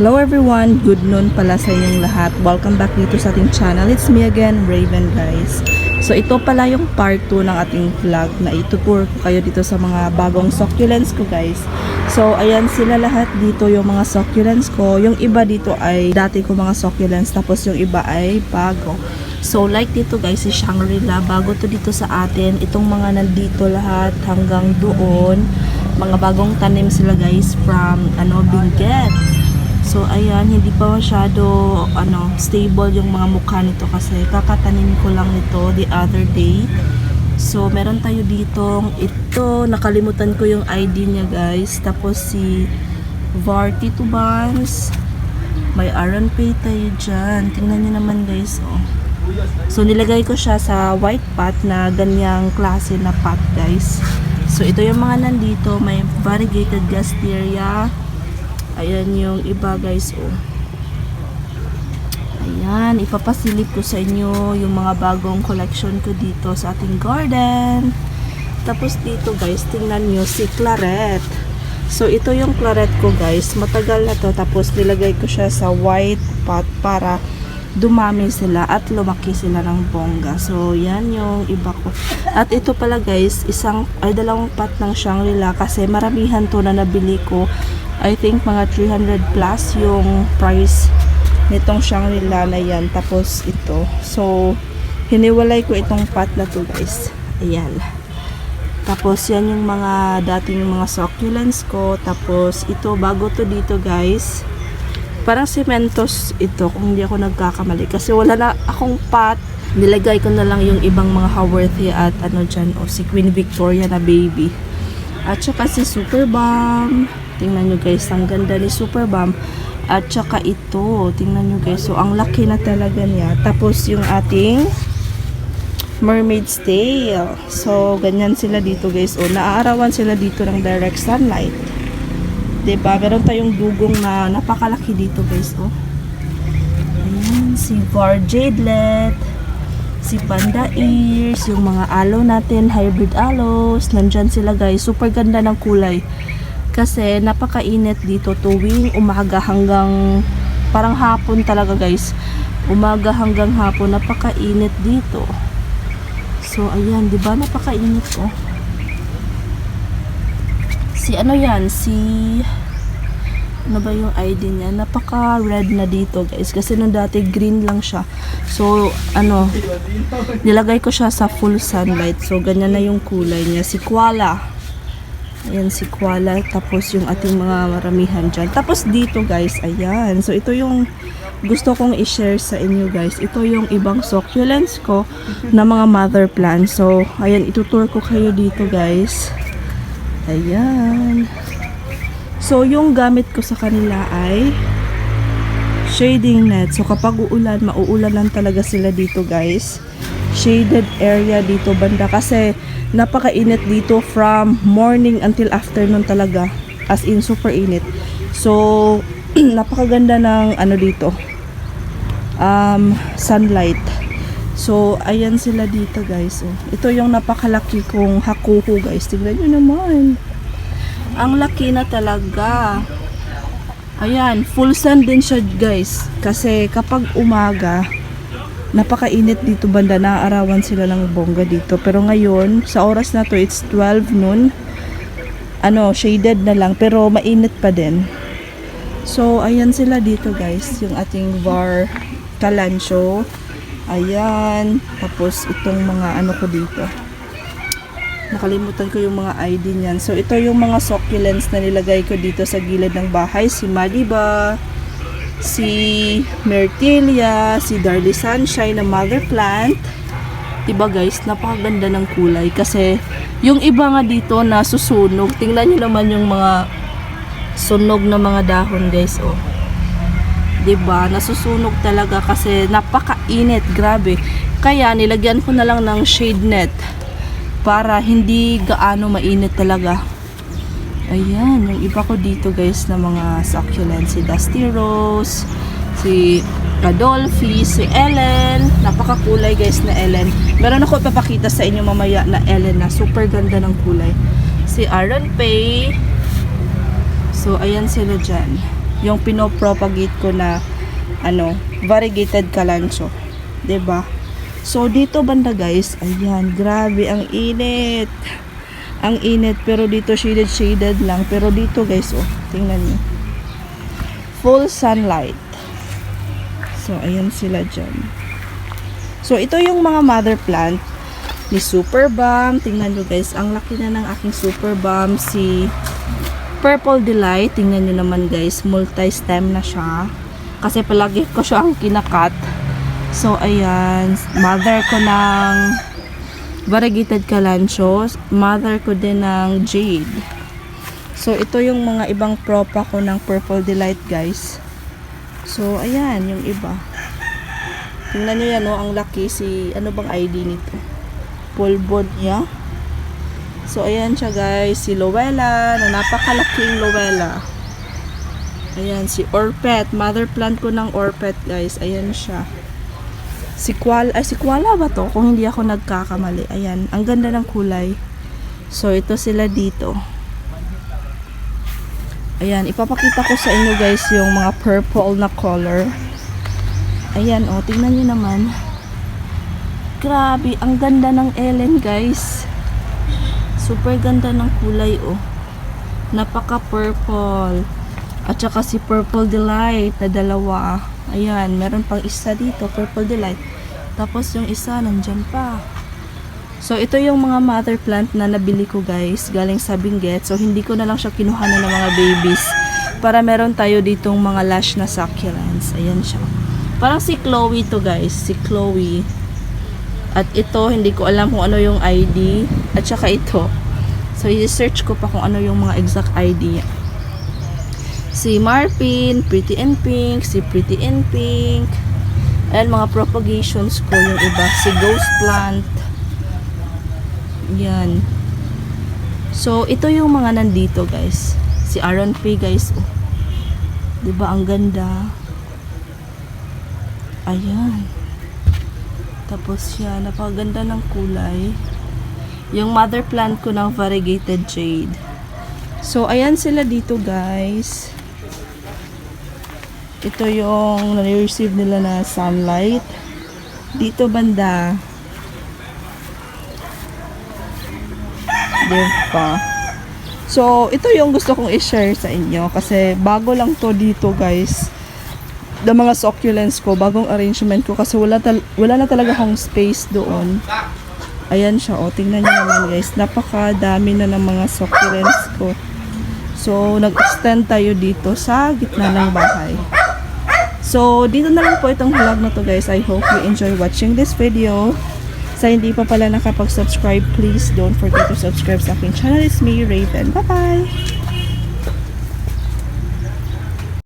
Hello everyone, good noon pala sa inyong lahat. Welcome back dito sa ating channel. It's me again, Raven guys. So ito pala yung part 2 ng ating vlog na itutour ko kayo dito sa mga bagong succulents ko guys. So ayan sila lahat dito yung mga succulents ko. Yung iba dito ay dati ko mga succulents tapos yung iba ay bago. So like dito guys si Shangri-La bago to dito sa atin. Itong mga nandito lahat hanggang doon. Mga bagong tanim sila guys from ano Benguet. So ayan, hindi pa masyado ano, stable yung mga mukha nito kasi kakatanim ko lang nito the other day. So meron tayo dito ito, nakalimutan ko yung ID niya guys. Tapos si Varty Tubans. May Aaron Pay tayo dyan. Tingnan niyo naman guys, oh. So nilagay ko siya sa white pot na ganyang klase na pot guys. So ito yung mga nandito, may variegated gasteria. Ayan yung iba guys oh. Ayan, ipapasilip ko sa inyo yung mga bagong collection ko dito sa ating garden. Tapos dito guys, tingnan nyo si Claret. So ito yung claret ko guys, matagal na to tapos nilagay ko siya sa white pot para dumami sila at lumaki sila ng bongga. So, yan yung iba ko. At ito pala guys, isang, ay dalawang pot ng Shangri-La kasi maramihan to na nabili ko. I think mga 300 plus yung price nitong Shangri-La na yan. Tapos ito. So, hiniwalay ko itong pot na to guys. Ayan. Tapos yan yung mga dating mga succulents ko. Tapos ito, bago to dito guys parang cementos ito kung hindi ako nagkakamali. Kasi wala na akong pot nilagay ko na lang yung ibang mga Haworthy at ano dyan o si Queen Victoria na baby. At saka si Super Bomb tingnan nyo guys ang ganda ni Super Bomb at saka ito tingnan nyo guys. So ang laki na talaga niya. Tapos yung ating mermaid's tail so ganyan sila dito guys. O naaarawan sila dito ng direct sunlight 'di ba? Meron tayong dugong na napakalaki dito, guys, oh. Ayan, si Var Jadelet, si Panda Ears, yung mga aloe natin, hybrid aloes, nandyan sila, guys. Super ganda ng kulay. Kasi napakainit dito tuwing umaga hanggang parang hapon talaga, guys. Umaga hanggang hapon, napakainit dito. So, ayan, 'di ba? Napakainit, oh si ano yan, si ano ba yung ID niya? Napaka red na dito guys kasi nung dati green lang siya. So ano, nilagay ko siya sa full sunlight. So ganyan na yung kulay niya. Si Koala. Ayan si Koala. Tapos yung ating mga maramihan dyan. Tapos dito guys, ayan. So ito yung gusto kong i-share sa inyo guys. Ito yung ibang succulents ko na mga mother plants. So ayan, itutour ko kayo dito guys. Ayan. So, yung gamit ko sa kanila ay shading net. So, kapag uulan, mauulan lang talaga sila dito, guys. Shaded area dito banda kasi napakainit dito from morning until afternoon talaga. As in, super init. So, napakaganda ng ano dito. Um, sunlight. So, ayan sila dito guys. Oh. Ito yung napakalaki kong hakuho guys. Tignan nyo naman. Ang laki na talaga. Ayan, full sun din siya guys. Kasi kapag umaga, napakainit dito banda. Naaarawan sila ng bongga dito. Pero ngayon, sa oras na to, it's 12 noon. Ano, shaded na lang. Pero mainit pa din. So, ayan sila dito guys. Yung ating var kalancho. Ayan. Tapos itong mga ano ko dito. Nakalimutan ko yung mga ID niyan. So ito yung mga succulents na nilagay ko dito sa gilid ng bahay. Si Madiba, si Myrtilia, si Darly Sunshine na mother plant. Diba guys, napakaganda ng kulay. Kasi yung iba nga dito na susunog. Tingnan nyo naman yung mga sunog na mga dahon guys. Oh. 'di ba? Nasusunog talaga kasi napakainit, grabe. Kaya nilagyan ko na lang ng shade net para hindi gaano mainit talaga. Ayan, yung iba ko dito guys na mga succulents, si Dusty Rose, si Kadolfi, si Ellen. Napakakulay guys na Ellen. Meron ako ipapakita sa inyo mamaya na Ellen na super ganda ng kulay. Si Aaron Pay. So, ayan sila dyan. yung pinopropagate ko na ano, variegated kalancho. 'Di ba? So dito banda guys, ayan, grabe ang init. Ang init pero dito shaded shaded lang pero dito guys, oh, tingnan niyo. Full sunlight. So ayan sila dyan. So ito yung mga mother plant ni Super Bomb. Tingnan nyo guys, ang laki na ng aking Super Bomb. Si Purple Delight. Tingnan nyo naman guys, multi-stem na siya. Kasi palagi ko siya ang kinakat. So, ayan. Mother ko ng variegated kalancho. Mother ko din ng jade. So, ito yung mga ibang propa ko ng Purple Delight guys. So, ayan, yung iba. Tingnan nyo yan, oh, ang laki si, ano bang ID nito? Pulbon niya. So, ayan siya guys, si Lowella, na napakalaking Lowella. Ayan, si Orpet. Mother plant ko ng Orpet, guys. Ayan siya. Si Kuala, ay si Kuala ba to? Kung hindi ako nagkakamali. Ayan, ang ganda ng kulay. So, ito sila dito. Ayan, ipapakita ko sa inyo guys yung mga purple na color. Ayan, oh, tingnan nyo naman. Grabe, ang ganda ng Ellen guys. Super ganda ng kulay, oh. Napaka purple. At saka si Purple Delight na dalawa. Ayan, meron pang isa dito, Purple Delight. Tapos yung isa, nandyan pa. So, ito yung mga mother plant na nabili ko guys, galing sa Benguet. So, hindi ko na lang siya kinuha na ng mga babies. Para meron tayo ditong mga lash na succulents. Ayan siya. Parang si Chloe to guys, si Chloe. At ito, hindi ko alam kung ano yung ID. At saka ito. So, i-search ko pa kung ano yung mga exact ID. Si Marpin, Pretty in Pink, si Pretty in Pink. Ayan, mga propagations ko yung iba. Si Ghost Plant. Yan. So, ito yung mga nandito, guys. Si Aaron P, guys. Oh. 'Di ba ang ganda? Ayan. Tapos siya, napakaganda ng kulay. Yung mother plant ko ng variegated jade. So, ayan sila dito, guys. Ito yung nare-receive nila na sunlight. Dito banda. Diba? So, ito yung gusto kong i-share sa inyo kasi bago lang to dito, guys. The mga succulents ko, bagong arrangement ko kasi wala, wala na talaga akong space doon. Ayan siya, o. Tingnan nyo naman, guys. Napakadami na ng mga succulents ko. So, nag-extend tayo dito sa gitna ng bahay. So, dito na lang po itong vlog na to guys. I hope you enjoy watching this video. Sa hindi pa pala nakapag-subscribe, please don't forget to subscribe sa aking channel. It's me, Raven. Bye-bye!